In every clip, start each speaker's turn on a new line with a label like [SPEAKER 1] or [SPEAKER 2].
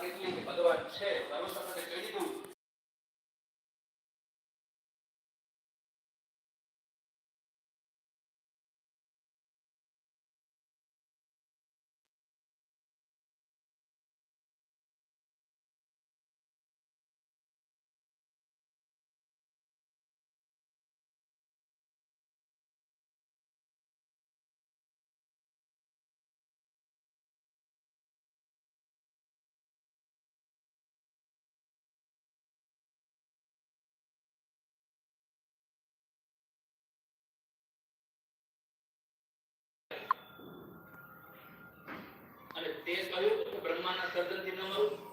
[SPEAKER 1] વાત એટલી છે. ભરોસા સાથે કહી તે કહ્યું બ્રહ્માના સર્જનથી ન મરું.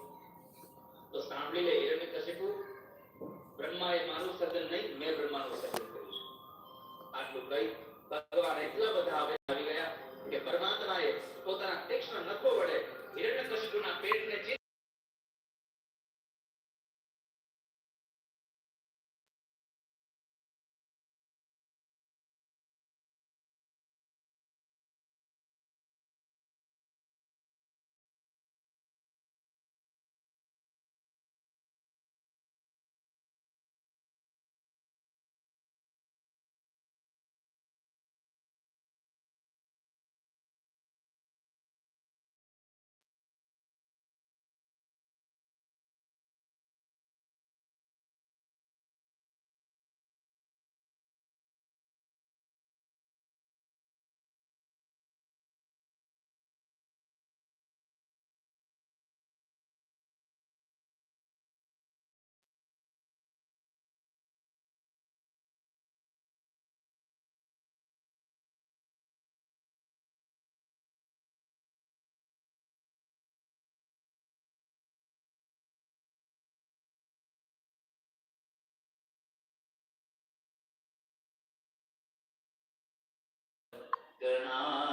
[SPEAKER 1] Good night.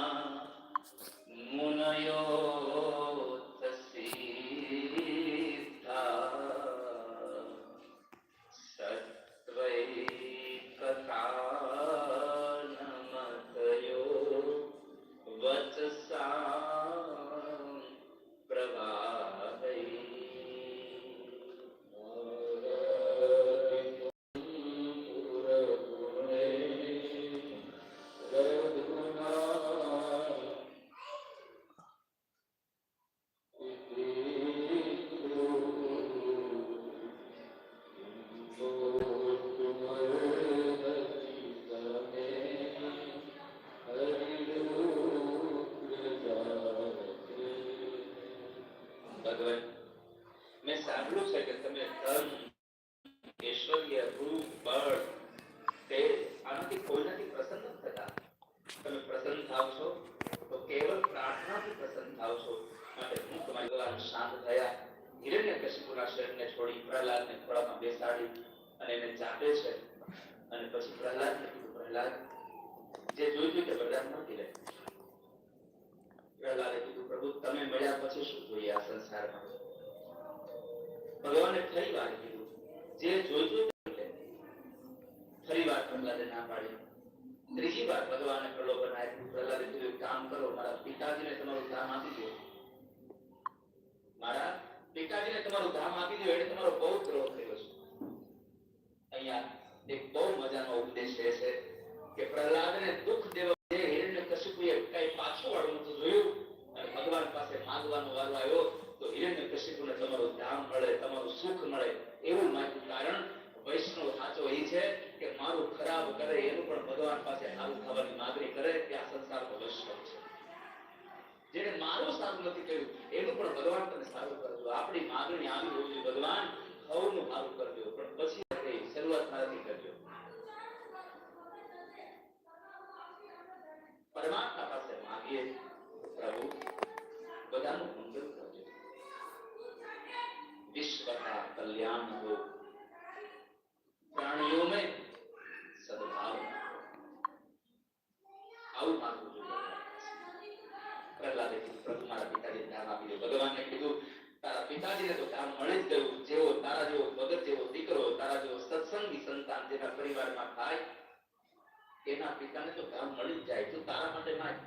[SPEAKER 1] ભગવાન. મેં સાંભળ્યું છે કે તમે ધન ઐશ્વર્ય, રૂપ, બળ તેજ આનાથી કોઈનાથી પ્રસન્ન થતા. તમે પ્રસન્ન થાવ છો, તો કેવળ પ્રાર્થનાથી પ્રસન્ન થાવ છો. માટે હું તમારી ભગવાન શાંત થયા હિરણ્યકશિપુના શરીરને છોડી પ્રહલાદને ખોળામાં બેસાડી અને એને ચાપે છે. અને પછી પ્રહલાદને કીધું, પ્રહલાદ જે જોઈતું તે વરદાન મળતી રહે પ્રહલાદે કીધું પ્રભુ તમે શું જોઈએ આ સંસારમાં. ભગવાને ફરી વાર કીધું, જે જોઈતું ફરી વાર પ્રહલાદે ના પાડી. ત્રીજી વાર ભગવાને પ્રલોભન આપ્યું પ્રહલાદે કીધું કામ કરો, મારા પિતાજીને તમારું ધામ આપી દો. મારા પિતાજીને તમારું ધામ આપી દો એટલે તમારો બહુ દ્રોહ થયો છે. અહીંયા એક બહુ મજાનો ઉપદેશ એ છે કે પ્રહલાદને દુઃખ દેવા જે હિરણ્યકશિપુએ કઈ પાછું વાળવું નતું જોયું અને ભગવાન પાસે વારો આવ્યો, તો હિરણ્યકશિપુને તમારું ધામ મળે, તમારું સુખ મળે એવું માગ્યું કારણ વૈષ્ણવ સાચો એ છે કે મારું ખરાબ કરે એનું પણ ભગવાન પાસે સારું થવાની માગણી કરે કે આ સંસારનો વૈષ્ણવ છે. જેને મારું સારું નથી કર્યું, એનું પણ ભગવાન તમે સારું કરજો આપણી માગણી આવી હોવી ભગવાન સૌનું સારું કરજો પણ પછી का कल्याण हो प्राणियों में सद्भाव આવું માનવું જોઈએ પ્રહલાદે કીધું પ્રભુ મારા પિતાજીને ધામ આપી દો ભગવાનને કીધું તારા પિતાજીને તો ધામ મળી જ ગયું જેવો તારા જેવો ભગત જેવો દીકરો તારા જેવો સત્સંગી સંતાન જેના પરિવારમાં થાય એના પિતાને તો ધામ મળી જ જાય તું તારા માટે માગ